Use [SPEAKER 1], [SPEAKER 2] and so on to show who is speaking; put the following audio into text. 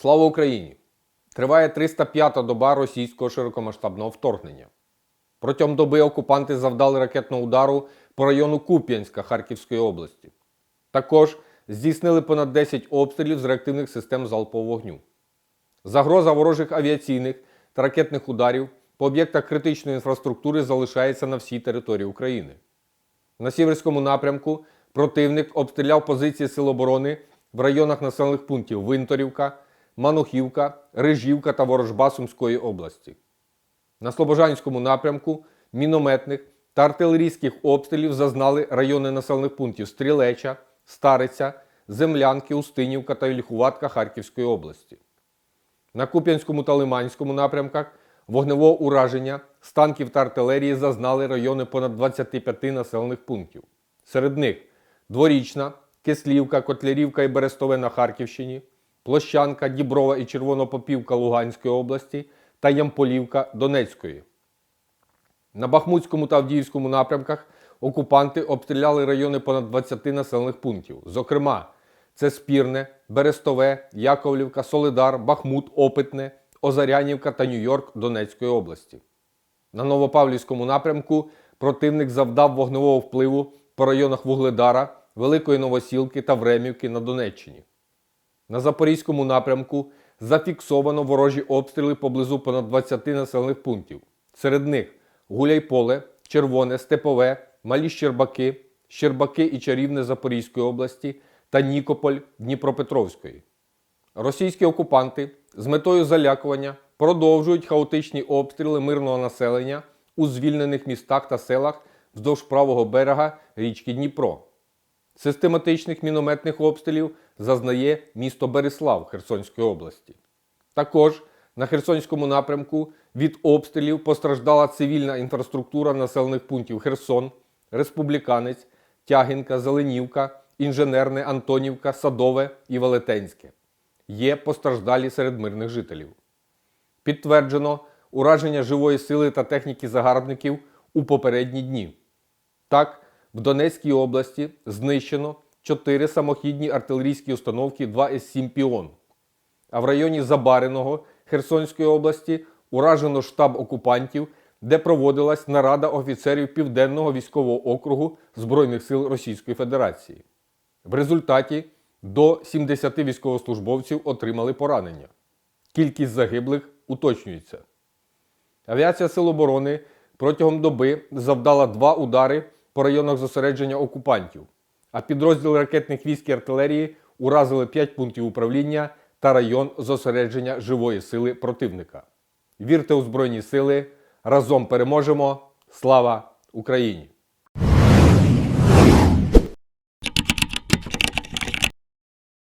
[SPEAKER 1] Слава Україні! Триває 305-та доба російського широкомасштабного вторгнення. Протягом доби окупанти завдали ракетного удару по району Куп'янська Харківської області. Також здійснили понад 10 обстрілів з реактивних систем залпового вогню. Загроза ворожих авіаційних та ракетних ударів по об'єктах критичної інфраструктури залишається на всій території України. На сіверському напрямку противник обстріляв позиції Сил оборони в районах населених пунктів Винторівка, Манухівка, Рижівка та Ворожба Сумської області. На Слобожанському напрямку мінометних та артилерійських обстрілів зазнали райони населених пунктів Стрілеча, Стариця, Землянки, Устинівка та Ільхуватка Харківської області. На Куп'янському та Лиманському напрямках вогневого ураження з танків та артилерії зазнали райони понад 25 населених пунктів. Серед них Дворічна, Кислівка, Котлярівка і Берестове на Харківщині, Площанка, Діброва і Червонопопівка Луганської області та Ямполівка Донецької. На Бахмутському та Авдіївському напрямках окупанти обстріляли райони понад 20 населених пунктів. Зокрема, це Спірне, Берестове, Яковлівка, Солидар, Бахмут, Опитне, Озарянівка та Нью-Йорк Донецької області. На Новопавлівському напрямку противник завдав вогневого впливу по районах Вугледара, Великої Новосілки та Времівки на Донеччині. На Запорізькому напрямку зафіксовано ворожі обстріли поблизу понад 20 населених пунктів. Серед них Гуляйполе, Червоне, Степове, Малі Щербаки, Щербаки і Чарівне Запорізької області та Нікополь Дніпропетровської. Російські окупанти з метою залякування продовжують хаотичні обстріли мирного населення у звільнених містах та селах вздовж правого берега річки Дніпро. Систематичних мінометних обстрілів зазнає місто Береслав Херсонської області. Також на Херсонському напрямку від обстрілів постраждала цивільна інфраструктура населених пунктів Херсон, Республіканець, Тягінка, Зеленівка, Інженерне, Антонівка, Садове і Велетенське. Є постраждалі серед мирних жителів. Підтверджено ураження живої сили та техніки загарбників у попередні дні. Так, в Донецькій області знищено 4 самохідні артилерійські установки 2 С-7 Піон. А в районі Забариного Херсонської області уражено штаб окупантів, де проводилась нарада офіцерів Південного військового округу Збройних сил Російської Федерації. В результаті до 70 військовослужбовців отримали поранення. Кількість загиблих уточнюється. Авіація Сил оборони протягом доби завдала два удари по районах зосередження окупантів, а підрозділи ракетних військ і артилерії уразили 5 пунктів управління та район зосередження живої сили противника. Вірте у Збройні сили! Разом переможемо! Слава Україні!